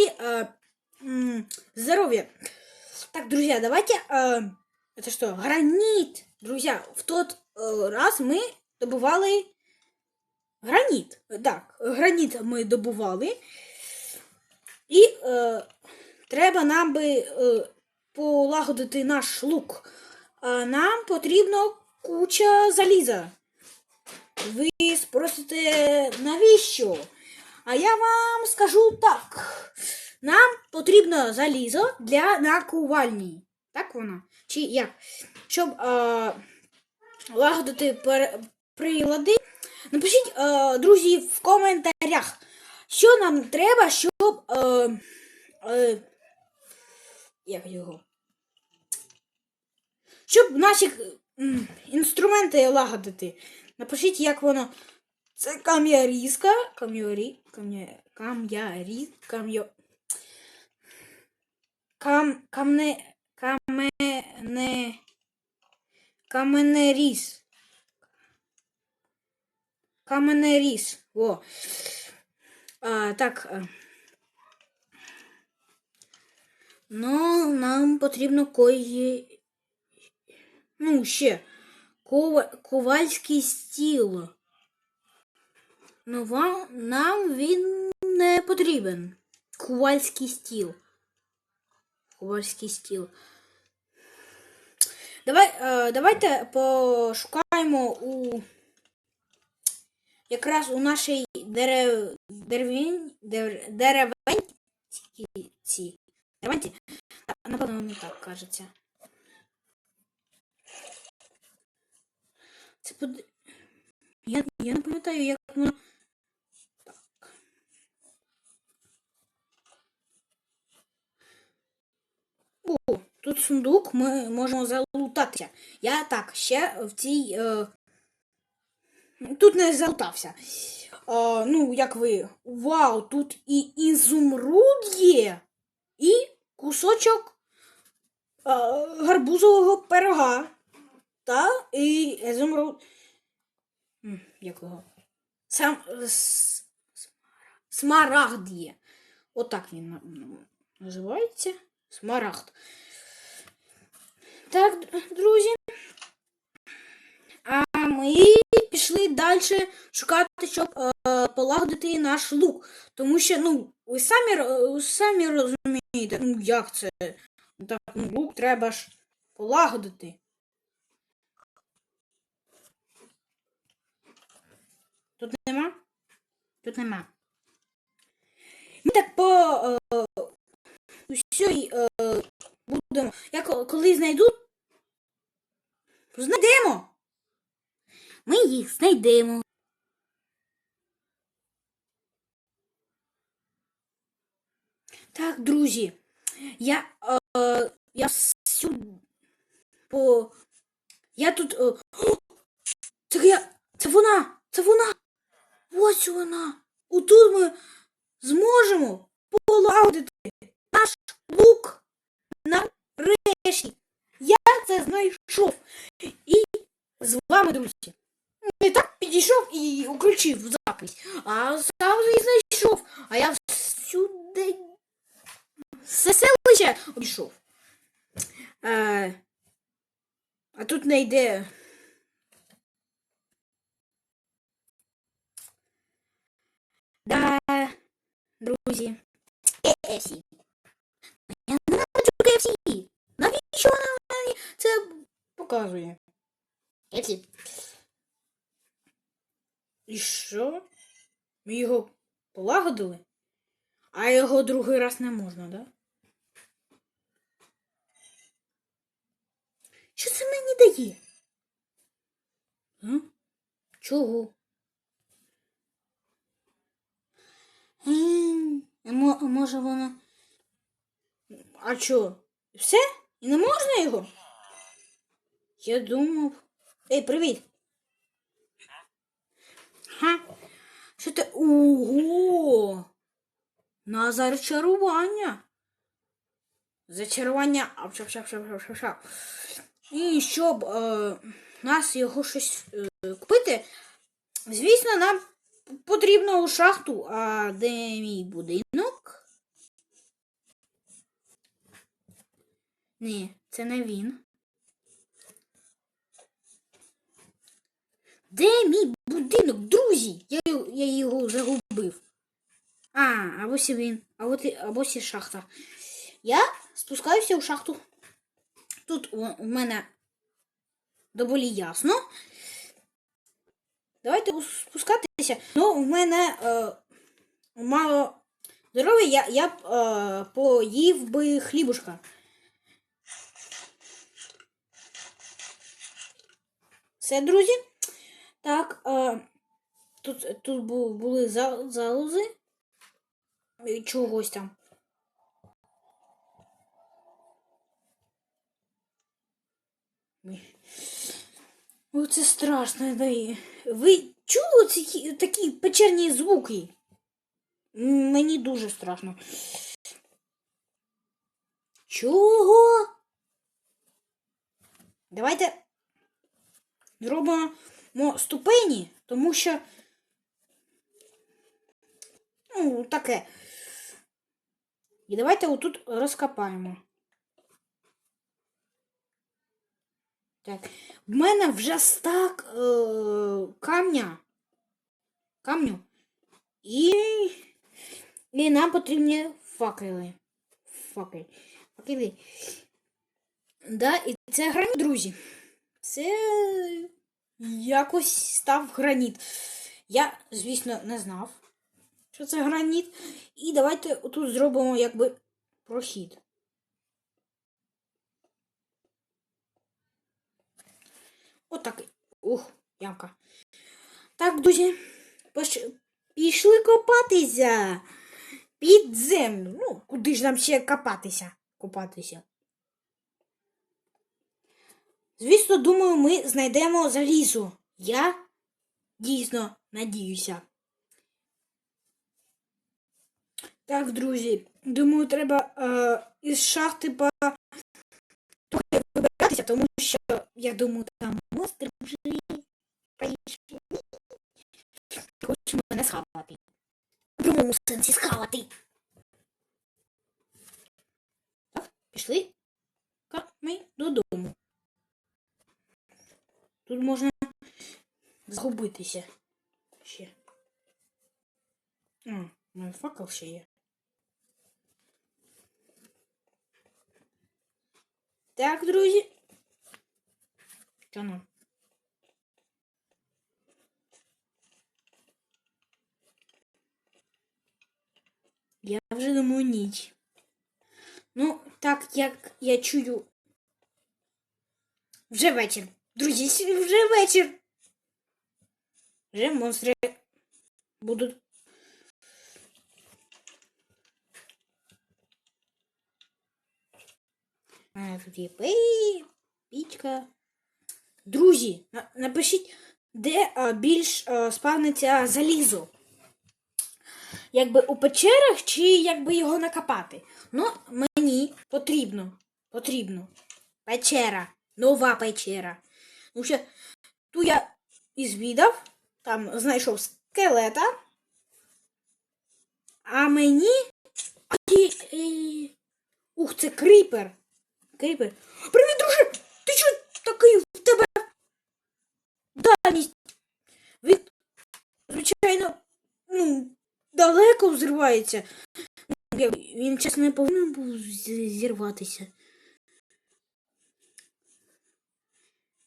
мире э, м, здоровья. Так, друзья, давайте... э, это что? Гранит. Друзья, в тот э, раз мы добували граніт. Так, граніт ми добували. І е, треба нам би е, полагодити наш лук. А нам потрібно куча заліза. Ви спросите, навіщо? А я вам скажу так. Нам потрібно залізо для накувальні. Так воно? Чи як? Щоб е, лагодити пер- прилади. Напишіть, е, друзі, в коментарях, що нам треба, щоб. Е, е, як його? Щоб наші інструменти лагодити. Напишіть, як воно. Це кам'ярізка. Кам'ярі. Кам'я, кам'ярі. Кам'я. Кам, камне. Камене. Каменеріз. Каменеріз. О. А, так. Ну, нам потрібно кої. Ну, ще. Кова... Ковальський стіл. Ну, вам... нам він не потрібен. Ковальський стіл. Ковальський стіл. Давай, е, давайте пошукаємо у якраз у нашій дерев, деревень, дер, деревенці. Деревенці? Напевно, воно так кажеться. Це под... я, я не пам'ятаю, як воно. Тут сундук, ми можемо залутатися. Я так, ще в цій. Е... Тут не залутався. Е, ну, як ви. Вау, тут і ізумруд є, і кусочок е, гарбузового пирога. Та і ізумруд. М, Як його? Сам смарагд є. Отак він називається. Смарагд. Так, друзі. А ми пішли далі шукати, щоб е, полагодити наш лук. Тому що, ну, ви самі, самі розумієте, ну як це? Ну, Так, ну, лук треба ж полагодити. Тут нема? Тут нема. Ми так по е, усій е, будемо. Я коли знайду. Знайдемо. Ми їх знайдемо. Так, друзі. Я. Е, я всю. По. Я тут. Е, це я. Це вона! Це вона! Ось вона! Отут ми зможемо полагодити лук нарешті. Я це знайшов. І з вами, друзі. Не так підійшов і включив запись, а сам і знайшов. А я всюди все селище обійшов. Е, а тут не йде. Да, друзі. KFC. Я ненавиджу KFC. Навіщо вона мені це показує? KFC. І що? Ми його полагодили? А його другий раз не можна, да? Що це мені дає? А? Чого? Може воно. А чо? Все? І не можна його? Я думав. Ей, привіт! Ха? Що ти... Ого! На зачарування! Зачарування. І щоб е, нас його щось е, купити, звісно, нам потрібно у шахту. А де мій будинок? Ні, це не він. Де мій будинок, друзі? Я, я його загубив. А, а ось і він. А от і, а ось і шахта. Я спускаюся у шахту. Тут у, мене доволі ясно. Давайте спускатися. Ну, у мене е, мало здоров'я, я, я е, поїв би хлібушка. Все, друзі. Так, е, тут, тут були за- залози. Чогось там. Ой. О, це страшно. да. Ви чули ці такі печерні звуки? Мені дуже страшно. Чого? Давайте зробимо ступені, тому що. Ну, таке. І давайте отут розкопаємо. Так. В мене вже стак е, камня. Камню. І, і нам потрібні факели. Факели. Факели. Да, і це граніт, друзі. Це якось став граніт. Я, звісно, не знав, що це граніт. І давайте тут зробимо якби прохід. Отак. Ух, ямка. Так, друзі, пош- пішли копатися під землю. Ну, куди ж нам ще копатися? Копатися. Звісно, думаю, ми знайдемо залізо. Я дійсно надіюся. Так, друзі, думаю, треба е, із шахти по трохи вибиратися, тому що я думаю, там монстр вже прийшли. Хочуть мене схавати. В прямому сенсі схавати. Так, пішли ми додому. Тут можна згубитися ще. А, у мене факел ще є. Так, друзі. Що нам? Я вже думаю ніч. Ну, так як я чую. Вже вечір. Друзі, вже вечір. Вже монстри будуть. А тут є пей, пічка. Друзі, на- напишіть, де а, більш а, спавниться залізо. Якби у печерах чи якби його накопати. Ну, мені потрібно. Потрібно. Печера. Нова печера. Ну що ту я і звідав, там знайшов скелета. А мені. Е, Ух, це кріпер. Кріпер. Привіт, друже! Ти що такий в тебе дальність? Він, звичайно, ну, далеко взривається. Він, чесно, не повинен був зірватися.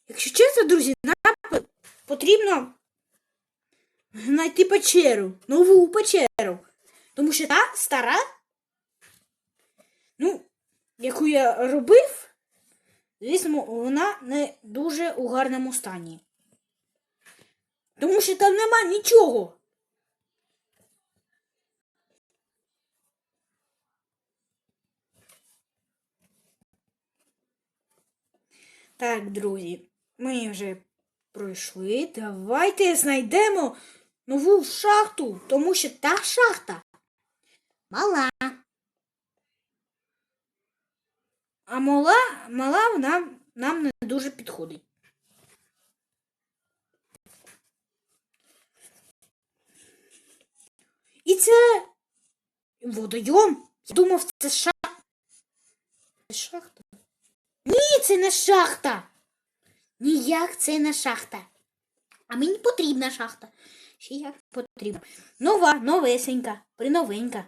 Якщо чесно, друзі, нам потрібно знайти печеру, нову печеру. Тому що та стара, ну, яку я робив, звісно, вона не дуже у гарному стані. Тому що там нема нічого. Так, друзі, ми вже пройшли. Давайте знайдемо нову шахту, тому що та шахта мала. А мала, мала нам, нам не дуже підходить. І це водойом. Я думав, це шахта. Це шахта. Ні, це не шахта. Ніяк це не шахта. А мені потрібна шахта. Ще як потрібно. Нова, новесенька, приновенька.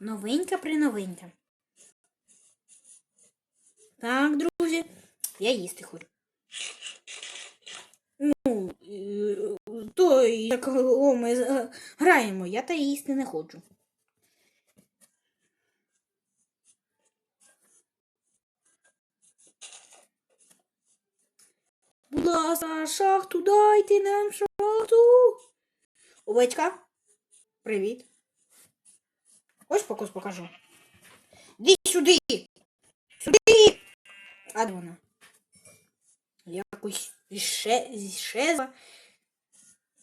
Новенька, приновенька. Так, друзі, я їсти хочу. Ну, е, то як ми е, граємо, я та їсти не хочу. Будь ласка, шахту, дайте нам шахту. Овечка, привіт. Ось покус покажу. Іди сюди. Сюди. А де вона? Якось іще, зіщезла.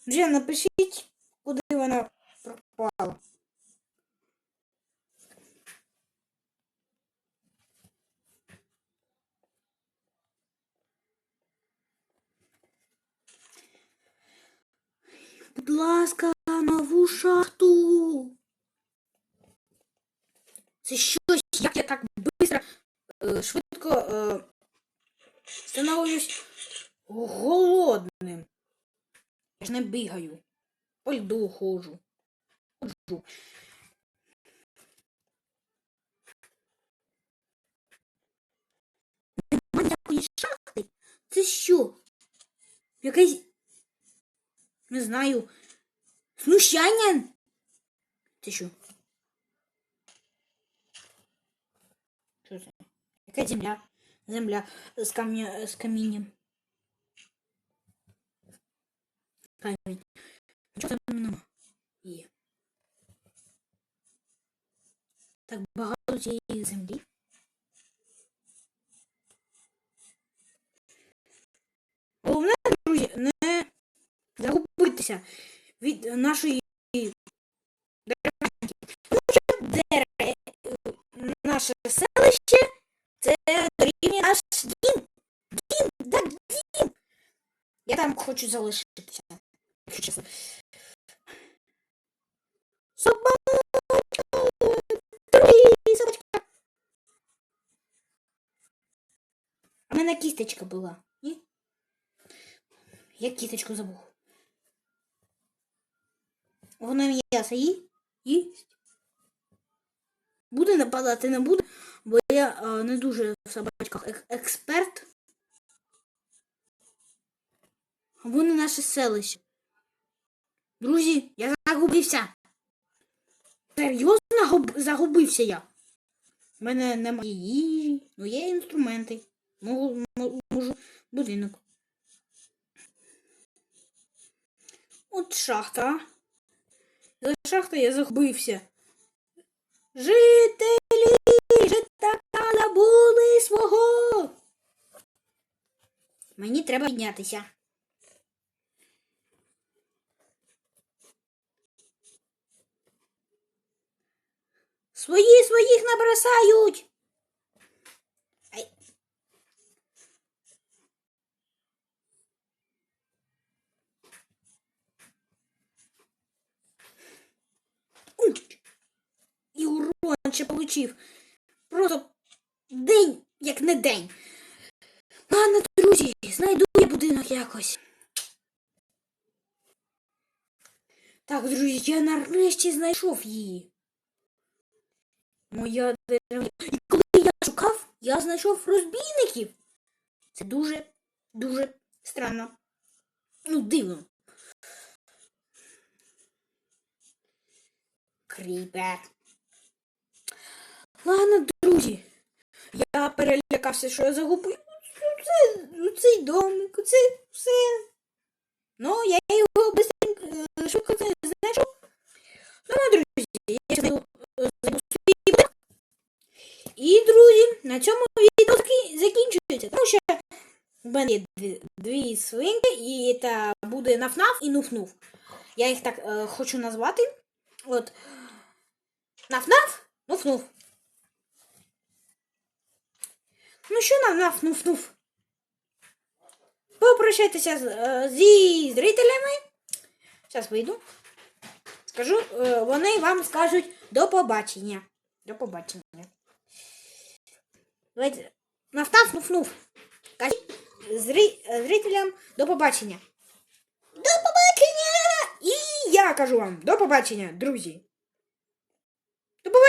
Вже напишіть, куди вона пропала. Будь ласка, нову шахту. Це щось, як я так быстро, е, швидко е, становлюсь голодним. Я ж не бігаю. По льду ходжу. Ходжу. Нема ніякої шахти. Це що? Якесь. Не знаю. Знущання? Це що? Що це? Яка земля? Земля з камня з камінням. Камінь. Нічого там нема. Є. Так багато цієї землі. Головне, друзі, не загубитися від нашої деревеньки. Тому що дере... наше селище це дорівнює наш дім. Дім, так, дім. Я там хочу залишитися. Якщо чесно. Собачка! Друзі, собачка! А в мене кісточка була. Ні? Я кісточку забув. Вона м'ясо ї? Їсть. Буде нападати, не буде, бо я а, не дуже в собачках ек- експерт. Або не наше селище. Друзі, я загубився. Серйозно губ- загубився я. У мене немає їжі, ну є інструменти. Можу, можу будинок. От шахта. За шахта я загубився. Жителі житака набули свого. Мені треба піднятися. Свої своїх набросають. І урон ще получив. Просто день, як не день. Ладно, друзі, знайду я будинок якось. Так, друзі, я нарешті знайшов її. Моя дерева. І коли я шукав, я знайшов розбійників. Це дуже, дуже странно. Ну, дивно. Кріпер. Ладно, друзі. Я перелякався, що я загубив це, цей домик, це все. Ну, я його е, швидко знайшов. Ну, друзі, я знайду е, зайду свій будинок. І, друзі, на цьому відео закінчується. Тому що в мене є дві свинки, і це буде нафнаф і нуфнув. Я їх так е, хочу назвати. От. Нафнаф, нуфнув. Ну що нам наф-нуф-нуф? Попрощайтеся з, е, зі зрителями. Зараз вийду. скажу, е, вони вам скажуть до побачення. До побачення. Давайте. Нафтав фнуф-фнуф. Кажіть зри, е, зрителям до побачення. До побачення! І я кажу вам до побачення, друзі. To była